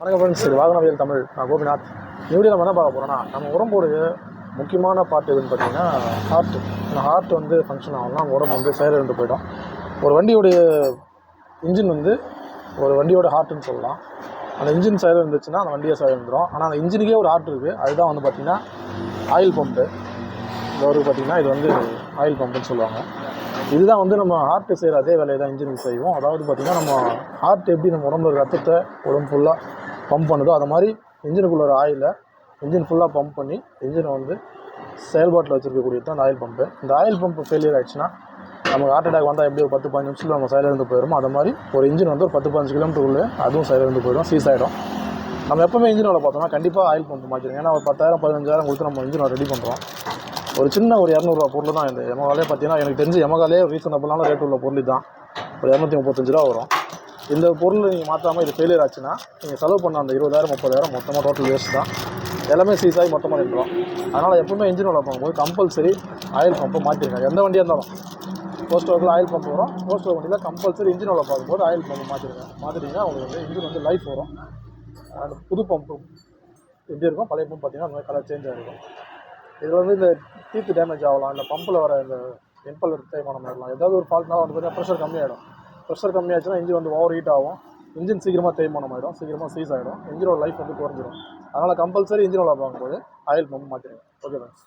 வணக்கம் ஃப்ரெண்ட்ஸ் இது வாகனவியல் தமிழ். நான் கோபிநாத். நியூடியில் நம்ம என்ன பார்க்க போகிறோம்னா நம்ம உடம்போடைய முக்கியமான பார்ட் எதுன்னு பார்த்தீங்கன்னா ஹார்ட் இந்த ஹார்ட் வந்து ஃபங்க்ஷன் ஆகும்னா நம்ம உடம்பு வந்து செயலிழந்து போயிடும். ஒரு வண்டியுடைய இன்ஜின் வந்து ஒரு வண்டியோட ஹார்ட்டுன்னு சொல்லலாம். அந்த இன்ஜின் செயல் இருந்துச்சுன்னா அந்த வண்டியை செயலிழந்துடும் ஆனால் அந்த இன்ஜினுக்கே ஒரு ஹார்ட் இருக்குது அதுதான் வந்து பார்த்திங்கன்னா ஆயில் பம்பு இந்த ஒரு பார்த்திங்கன்னா இது வந்து ஆயில் பம்புன்னு சொல்லுவாங்க. இதுதான் வந்து நம்ம ஹார்ட் செய்கிற அதே வேலையை தான் இன்ஜினுக்கு செய்வோம். அதாவது பார்த்திங்கன்னா நம்ம ஹார்ட் எப்படி நம்ம உடம்புல ரத்தத்தை உடம்பு ஃபுல்லாக பம்ப் பண்ணுதோ அது மாதிரி இன்ஜினுக்குள்ள ஒரு ஆயிலை இன்ஜின் ஃபுல்லாக பம்ப் பண்ணி இன்ஜினை வந்து செயல்பாட்டில் வச்சுருக்கக்கூடியது தான் அந்த ஆயில் பம்பு இந்த ஆயில் பம்ப் ஃபெயிலியர் ஆயிடுச்சுன்னா நமக்கு ஹார்ட் அட்டாக் வந்தால் எப்படி ஒரு பத்து பதினஞ்சு நிமிஷத்தில் நம்ம செயலிழந்து போயிடும் அது மாதிரி ஒரு இன்ஜின் வந்து ஒரு பத்து பதினஞ்சு கிலோமீட்டருக்குள்ளே அதுவும் செயலிழந்து போயிடும் சீஸ் ஆகிடும் நம்ம எப்போவுமே இன்ஜின் வேலை பார்த்தோம்னா கண்டிப்பாக ஆயில் பம்ப் மாற்றிடும் ஏன்னா ஒரு பத்தாயிரம் பதினஞ்சாயிரம் கொடுத்து நம்ம இன்ஜினை ரெடி பண்ணுறோம் ஒரு சின்ன ஒரு இரநூறுவா பொருள் தான் இந்த எமகாலே பார்த்தீங்கன்னா எனக்கு தெரிஞ்சு எமகாலே ரீசனபிளான ரேட் உள்ள பொருள் தான் ஒரு இரநூத்தி முப்பத்தஞ்சு ரூபா வரும். இந்த பொருள் நீங்கள் மாற்றாமல் இது ஃபெயிலியர் ஆச்சுன்னா நீங்கள் செலவு பண்ண அந்த இருபதாயிரம் முப்பதாயிரம் மொத்தமாக டோட்டல் வேஸ்ட் தான். எல்லாமே சீஸ் ஆகி மொத்தமாக நின்றுடும். அதனால் எப்பவுமே இன்ஜின் உள்ள போகும்போது கம்பல்சரி ஆயில் பம்பை மாற்றிருக்காங்க எந்த வண்டியாக இருந்தாலும். போஸ்ட் ஒர்க்கில் ஆயில் பம்ப் வரும். போஸ்ட் ஒர்க் வண்டியில் கம்பல்சரி இன்ஜின் உள்ள பார்க்கும்போது ஆயில் பம்பை மாற்றிருக்காங்க மாற்றிட்டீங்கன்னா உங்களுக்கு வந்து இன்ஜின் வந்து லைஃப் வரும். புது பம்பு எப்படி இருக்கும்? பழைய பம்ப் பார்த்தீங்கன்னா அந்த மாதிரி கலர் சேஞ்ச் ஆகிருக்கும் இதில் வந்து இந்த டீத்து டேமேஜ் ஆகலாம் இல்லை பம்பில் வர இந்த எம்பல் தேய்மானம் ஆகலாம் ஏதாவது ஒரு ஃபால்ட்னால வந்து பார்த்தீங்கன்னா ப்ரெஷர் கம்மியாகிடும் ப்ரெஷர் கம்மியாச்சுன்னா இன்ஜின் வந்து ஓவர் ஹீட் ஆகும். இன்ஜின் சீக்கிரமாக தேய்மானம் ஆகிடும் சீக்கிரமாக சீஸ் ஆகிடும் இன்ஜினோட லைஃப் வந்து குறைஞ்சிடும் அதனால் கம்பல்சரி இன்ஜின் வாங்கும்போது ஆயில் பம்ப் மாற்றிடுங்க ஓகே ஃப்ரெண்ட்ஸ்